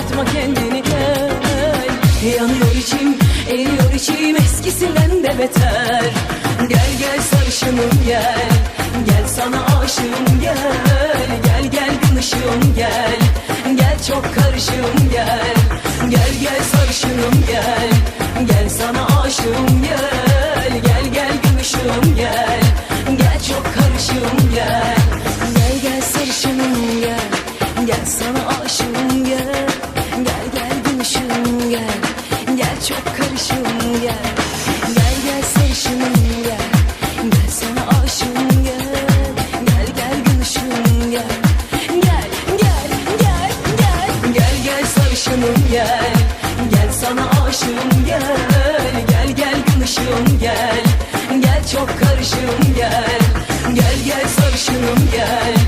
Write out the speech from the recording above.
Yorma kendini gel. Yanıyor içim eriyor içim. Eskisinden de beter. Gel gel sarışınım gel. Gel sana aşığım gel. Gel gel gün gel. Gel çok karışığım gel. Gel gel sarışınım gel. Gel sana aşığım gel. Gel gel gün ışığım gel. Gel çok karışığım gel. Gel gel sarışınım gel. Gel sana aşığım Gel sarışınım gel. Gel sana aşığım gel. Gel gel gün gel. Gel çok karışığım gel. Gel gel sarışınım Gel